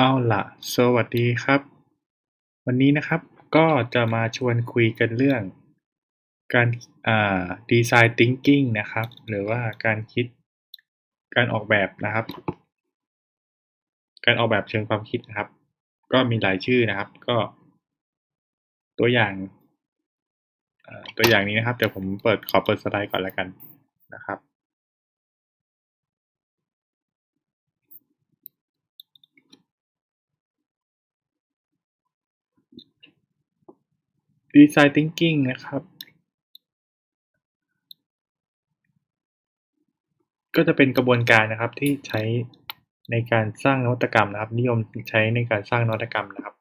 เอาล่ะ สวัสดีครับ วันนี้นะครับก็จะมาชวนคุยกันเรื่อง การอ่า Design Thinking นะครับ หรือว่าการคิดการออกแบบนะครับ การออกแบบเชิงความคิดนะครับ ก็มีหลายชื่อนะครับ ก็ ตัวอย่างอ่อตัวอย่างนี้นะครับเดี๋ยวผมเปิดขอเปิดสไลด์ก่อนแล้วกันนะครับ Design Thinking นะครับ ก็จะเป็นกระบวนการนะครับที่ใช้ในการสร้างนวัตกรรมนะครับ นิยมใช้ในการสร้างนวัตกรรมนะครับ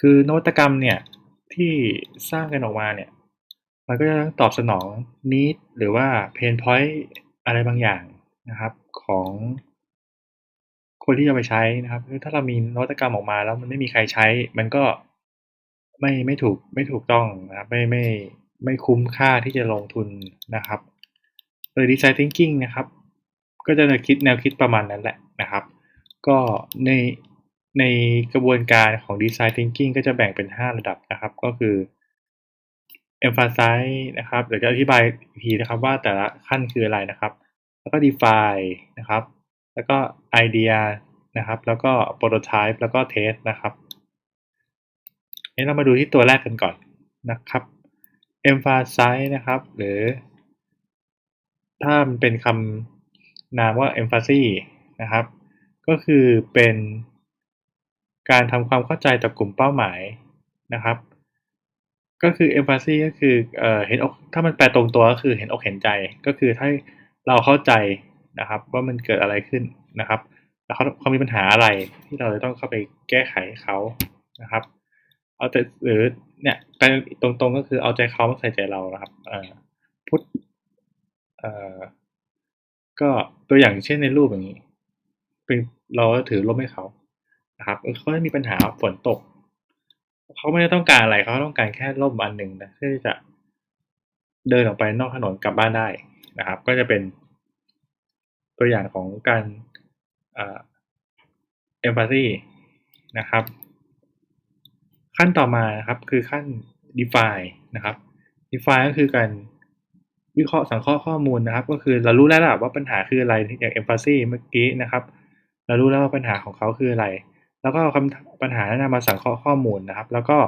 คือนวัตกรรมเนี่ยที่สร้างกันออกมาเนี่ย มันก็จะต้องตอบสนอง need หรือว่า pain point อะไรบางอย่างนะครับของคนที่จะไปใช้นะครับคือถ้าเรามีนวัตกรรมออกมาแล้วมันไม่มีใครใช้ มันก็ ไม่ไม่ถูกไม่ถูกต้องนะครับไม่ไม่ไม่คุ้มค่าที่จะลงทุนนะครับโดย Design Thinking นะครับ ก็จะคิดแนวคิดประมาณนั้นแหละนะครับ ก็ในในกระบวนการของ Design Thinking ก็จะแบ่งเป็น 5 ระดับนะครับ ก็คือ Emphasize นะครับเดี๋ยวจะอธิบายทีนะครับว่าแต่ละขั้นคืออะไรนะครับ แล้วก็ Define นะครับ แล้วก็ Idea นะครับ แล้วก็ Prototype แล้วก็ Test นะครับ นเรามาดูที่ตัวแรกกันก่อนนะครับ Emphasize นะครับ หรือ ถ้ามันเป็นคำนามว่า empathy นะครับ ก็คือเป็นการทำความเข้าใจต่อกลุ่มเป้าหมายนะครับ ก็คือ empathy ก็คือเออเห็นอกถ้ามันแปลตรงตัวก็คือเห็นอกเห็นใจ ก็คือถ้าเราเข้าใจนะครับ ว่ามันเกิดอะไรขึ้นนะครับแล้วเขาเขามีปัญหาอะไรที่เราจะต้องเข้าไปแก้ไขเขานะครับ เอาแต่หรือเนี่ยแปลตรงๆก็คือเอาใจเขามาใส่ใจเรานะครับเออพุทเออก็ตัวอย่างเช่นในรูปอย่างนี้ เป็นเราถือร่มให้เขานะครับเขาไม่มีปัญหาฝนตก เขาไม่ได้ต้องการอะไรเขาต้องการแค่ร่มอันหนึ่งนะเพื่อที่จะเดินออกไปนอกถนนกลับบ้านได้นะครับ ก็จะเป็นตัวอย่างของการเอ่อ empathy นะครับ ขั้นต่อมานะครับคือขั้น define นะครับ define ก็คือการวิเคราะห์สังเคราะห์ข้อมูลนะครับ ก็คือเรารู้แล้วแหละว่าปัญหาคืออะไรอย่าง empathy เมื่อกี้นะครับ เรารู้แล้วว่าปัญหาของเขาคืออะไร แล้วก็เอาคำปัญหานั้นมาสังเคราะห์ข้อมูลนะครับ แล้วก็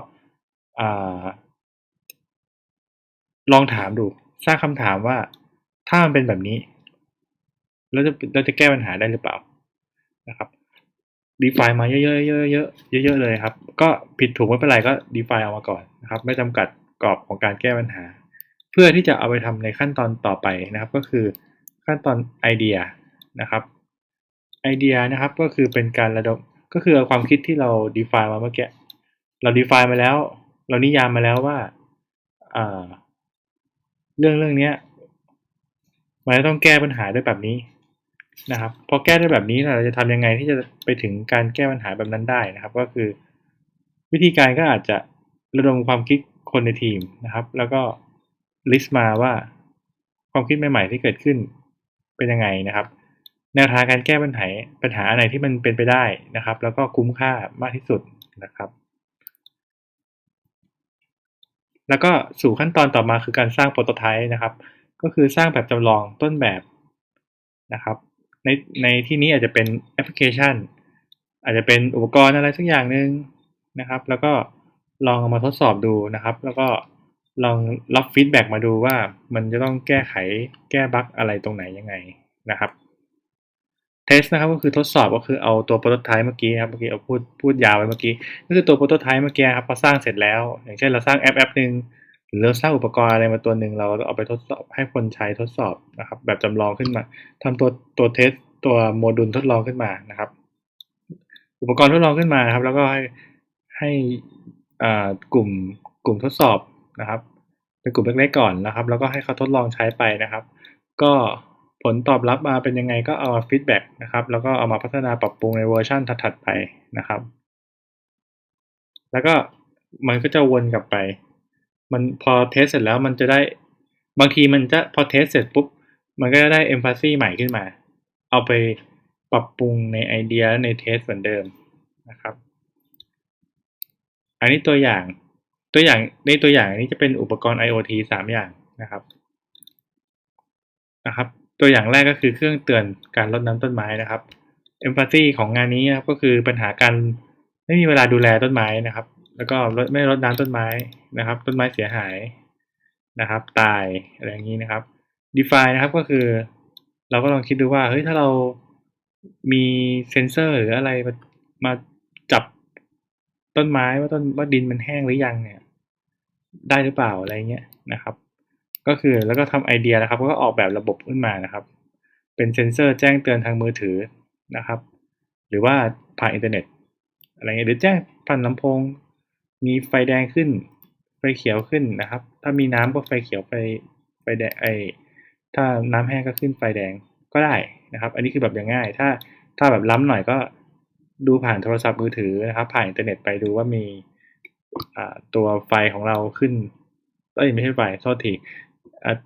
ลองถามดู สร้างคำถามว่าถ้ามันเป็นแบบนี้เราจะเราจะแก้ปัญหาได้หรือเปล่านะครับ define มาเยอะๆเยอะๆเยอะๆเยอะๆเลยครับ ก็ผิดถูกไม่เป็นไรก็ define เอามาก่อนนะครับ ไม่จำกัดกรอบของการแก้ปัญหา เพื่อที่จะเอาไปทำในขั้นตอนต่อไปนะครับ ก็คือขั้นตอนไอเดียนะครับไอเดียนะครับก็คือเป็นการระดมก็คือความคิดที่เรา define มาเมื่อกี้เรา define มาแล้ว เรานิยามมาแล้วว่าเรื่องเรื่องนี้มันต้องแก้ปัญหาด้วยแบบนี้ นะครับพอแก้ได้แบบนี้เราจะทำยังไงที่จะไปถึงการแก้ปัญหาแบบนั้นได้นะครับ ก็คือ วิธีการก็อาจจะระดมความคิดคนในทีมนะครับ แล้วก็ลิสต์มาว่าความคิดใหม่ ๆ ที่เกิดขึ้นเป็นยังไงนะครับ แนวทางการแก้ปัญหาปัญหาอะไรที่มันเป็นไปได้นะครับ แล้วก็คุ้มค่ามากที่สุดนะครับ แล้วก็สู่ขั้นตอนต่อมาคือการสร้างโปรโตไทป์นะครับ ก็คือสร้างแบบจำลองต้นแบบนะครับ ในในที่นี้อาจจะเป็นแอปพลิเคชัน อาจจะเป็นอุปกรณ์อะไรสักอย่างหนึ่งนะครับ แล้วก็ลองเอามาทดสอบดูนะครับ แล้วก็ลองรับฟีดแบ็กมาดูว่ามันจะต้องแก้ไขแก้บั๊กอะไรตรงไหนยังไงนะครับเทสนะครับก็คือทดสอบก็คือเอาตัวโปรโตไทป์เมื่อกี้ครับเมื่อกี้เอาพูดพูดยาวไปเมื่อกี้ก็คือตัวโปรโตไทป์เมื่อกี้ครับพอสร้างเสร็จแล้ว อย่างเช่นเราสร้างแอปแอปหนึ่ง รือเราสร้างอุปกรณ์อะไรมาตัวหนึ่งเราเอาไปทดสอบให้คนใช้ทดสอบนะครับ แบบจำลองขึ้นมาทำตัวตัวเทสตัวโมดูลทดลองขึ้นมานะครับ อุปกรณ์ทดลองขึ้นมาครับ แล้วก็ให้ให้กลุ่มกลุ่มทดสอบนะครับเป็นกลุ่มเล็กๆก่อนนะครับ แล้วก็ให้เขาทดลองใช้ไปนะครับ ก็ผลตอบรับมาเป็นยังไงก็เอามาฟีดแบ็กนะครับ แล้วก็เอามาพัฒนาปรับปรุงในเวอร์ชันถัดๆไปนะครับ แล้วก็มันก็จะวนกลับไป มันพอเทสเสร็จแล้วมันจะได้บางทีมันจะพอเทสเสร็จปุ๊บ มันก็จะได้เอมพัซซีใหม่ขึ้นมา เอาไปปรับปรุงในไอเดียในเทสเหมือนเดิมนะครับ อันนี้ตัวอย่างตัวอย่างในตัวอย่างนี้จะเป็นอุปกรณ์ IoT สามอย่างนะครับนะครับ ตัวอย่างแรกก็คือเครื่องเตือนการรดน้ำต้นไม้นะครับ empathy ของงานนี้นะครับก็คือปัญหาการไม่มีเวลาดูแลต้นไม้นะครับ แล้วก็ไม่รดน้ำต้นไม้นะครับ ต้นไม้เสียหายนะครับ ตายอะไรอย่างนี้นะครับ define นะครับก็คือ เราก็ลองคิดดูว่าเฮ้ยถ้าเรามีเซนเซอร์หรืออะไรมามาจับต้นไม้ว่าต้นว่าดินมันแห้งหรือยังเนี่ย ได้หรือเปล่าอะไรเงี้ยนะครับ ก็คือแล้วก็ทำไอเดียนะครับก็ออกแบบระบบขึ้นมานะครับ เป็นเซนเซอร์แจ้งเตือนทางมือถือนะครับ หรือว่าผ่านอินเทอร์เน็ตอะไรเงี้ยหรือแจ้งผ่านลำโพง มีไฟแดงขึ้น ไฟเขียวขึ้นนะครับ ถ้ามีน้ำก็ไฟเขียวไฟไฟแดงไอถ้าน้ำแห้งก็ขึ้นไฟแดงก็ได้นะครับ อันนี้คือแบบอย่างง่าย ถ้าถ้าแบบล้ำหน่อยก็ดูผ่านโทรศัพท์มือถือนะครับ ผ่านอินเทอร์เน็ตไปดูว่ามีตัวไฟของเราขึ้นเอ้ยไม่ใช่ไฟโทษที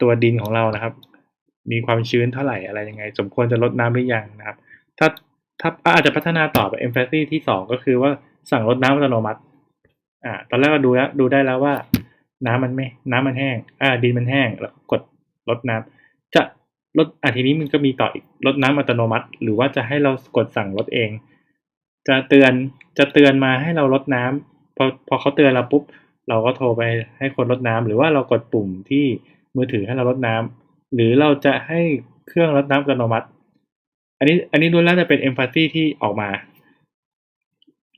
ตัวดินของเรานะครับ มีความชื้นเท่าไหร่อะไรยังไง สมควรจะลดน้ำหรือยังนะครับ ถ้าถ้าอาจจะพัฒนาต่อไป empathy ที่สองก็คือว่าสั่งลดน้ำอัตโนมัติ อ่า ตอนแรกก็ดูแล้วดูได้แล้วว่า น้ำมันไม่ น้ำมันแห้ง อ่า ดินมันแห้งแล้วกดลดน้ำจะลดอะทีนี้มันก็มีต่ออีกลดน้ำอัตโนมัติ หรือว่าจะให้เรากดสั่งลดเอง จะเตือนจะเตือนมาให้เราลดน้ำพอพอเขาเตือนเราปุ๊บเราก็โทรไปให้คนลดน้ำหรือว่าเรากดปุ่มที่มือถือให้เราลดน้ำหรือเราจะให้เครื่องลดน้ำอัตโนมัติ อันนี้อันนี้ล้วนแล้วจะเป็น empathy ที่ออกมา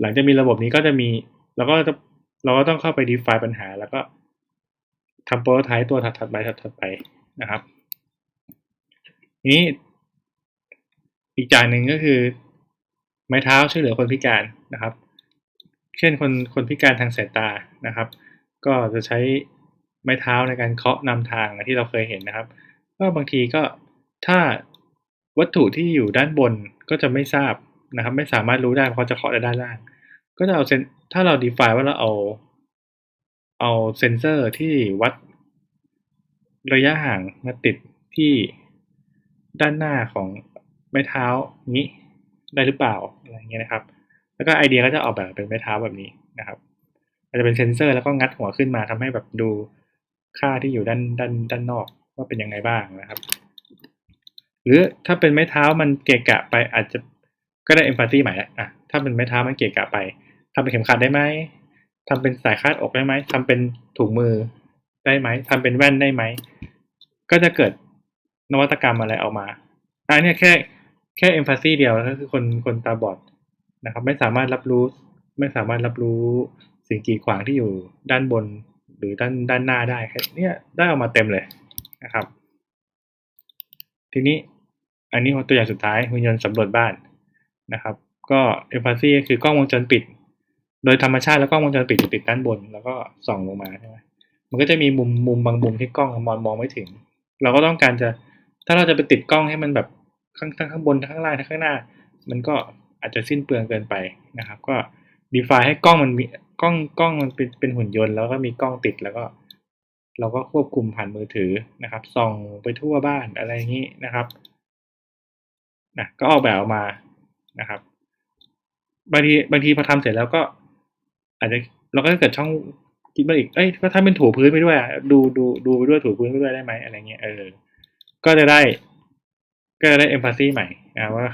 หลังจากมีระบบนี้ก็จะมีเราก็จะ เราก็ต้องเข้าไป define ปัญหา แล้วก็ทำ prototype ตัวถัดๆไปถัดๆไปนะครับนี้อีกอย่างหนึ่งก็คือ ไม้เท้าช่วยเหลือคนพิการนะครับ เช่นคนคนพิการทางสายตานะครับ ก็จะใช้ไม้เท้าในการเคาะนำทางที่เราเคยเห็นนะครับ ก็บางทีก็ถ้าวัตถุที่อยู่ด้านบนก็จะไม่ทราบนะครับ ไม่สามารถรู้ได้เพราะจะเคาะด้านล่าง ก็จะเอาเซนถ้าเรา define ว่าเราเอา เอาเซนเซอร์ที่วัดระยะห่างมาติดที่ด้านหน้าของไม้เท้านี้ได้หรือเปล่าอะไรเงี้ยนะครับ แล้วก็ไอเดียก็จะออกแบบเป็นไม้เท้าแบบนี้นะครับอาจจะเป็นเซนเซอร์แล้วก็งัดหัวขึ้นมาทำให้แบบดูค่าที่อยู่ด้านด้านด้านนอกว่าเป็นยังไงบ้างนะครับ หรือถ้าเป็นไม้เท้ามันเกะกะไปอาจจะก็ได้เอมพัตตีใหม่ละอะถ้าเป็นไม้เท้ามันเกะกะไป ทำเป็นเข็มขัดได้ไหมทำเป็นสายคาดอกได้ไหมทำเป็นถุงมือได้ไหมทำเป็นแว่นได้ไหม ก็จะเกิดนวัตกรรมอะไรออกมาอันนี้แค่แค่เอมพัซซีเดียวก็คือคนคนตาบอดนะครับ ไม่สามารถรับรู้ ไม่สามารถรับรู้สิ่งกีดขวางที่อยู่ด้านบนหรือด้านด้านหน้าได้แค่นี้ได้ออกมาเต็มเลยนะครับ ทีนี้อันนี้ตัวอย่างสุดท้ายหุ่นยนต์สำรวจบ้านนะครับ ก็เอมพัซซีคือกล้องวงจรปิด โดยธรรมชาติแล้วกล้องวงจรปิดจะติดด้านบน แล้วก็ส่องลงมาใช่ไหมมันก็จะมีมุมมุมบางมุมที่กล้องมองมองไม่ถึง เราก็ต้องการจะถ้าเราจะไปติดกล้องให้มันแบบข้างข้างบนข้างล่างข้างหน้า มันก็อาจจะสิ้นเปลืองเกินไปนะครับ ก็ดีฟาให้กล้องมันมีกล้องกล้องมันเป็นเป็นหุ่นยนต์แล้วก็มีกล้องติดแล้วก็ เราก็ควบคุมผ่านมือถือนะครับส่องไปทั่วบ้านอะไรอย่างนี้นะครับนะก็ออกแบบออกมานะครับ บางทีบางทีพอทำเสร็จแล้วก็ อาจจะเราก็เกิดช่องคิดมาอีก เอ้ยก็ถ้าเป็นถูพื้นไปด้วยดูดูดูไปด้วยถูพื้นไปด้วยได้ไหมอะไรเงี้ยเออ ก็จะได้ ก็จะได้เอมพัซซีใหม่นะว่า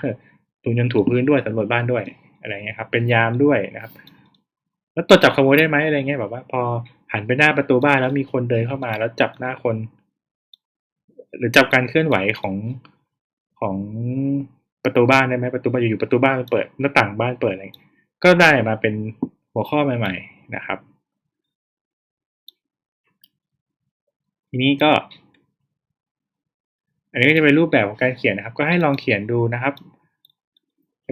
ถูยนถูพื้นด้วยสำรวจบ้านด้วยอะไรเงี้ยครับ เป็นยามด้วยนะครับ แล้วตัวจับขโมยได้ไหมอะไรเงี้ยแบบว่า พอหันไปหน้าประตูบ้านแล้วมีคนเดินเข้ามา แล้วจับหน้าคน หรือจับการเคลื่อนไหวของของประตูบ้านได้ไหมประตูบ้านอยู่ประตูบ้านเปิดหน้าต่างบ้านเปิดอะไรก็ได้มาเป็น หัวข้อใหม่ ๆ นะครับ ทีนี้ก็ อันนี้ก็จะเป็นรูปแบบของการเขียนนะครับ ก็ให้ลองเขียนดูนะครับ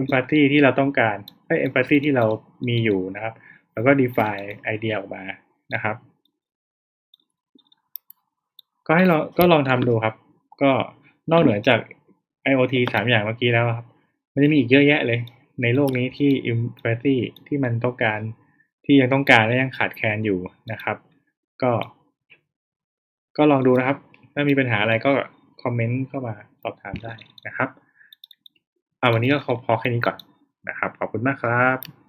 empathy ที่เราต้องการให้ empathy ที่เรามีอยู่นะครับ แล้วก็ define ไอเดียออกมานะครับ ก็ให้เราก็ลองทำดูครับ ก็นอกเหนือจาก IoT สามอย่างเมื่อกี้แล้วครับ มันจะมีอีกเยอะแยะเลย ในโลกนี้ที่ empathy ที่มันต้องการที่ยังต้องการและยังขาดแคลนอยู่นะครับ ก็ ก็ลองดูนะครับ ถ้ามีปัญหาอะไรก็คอมเมนต์เข้ามาสอบถามได้นะครับเอาวันนี้ก็พอแค่นี้ก่อนนะครับ ขอบคุณมากครับ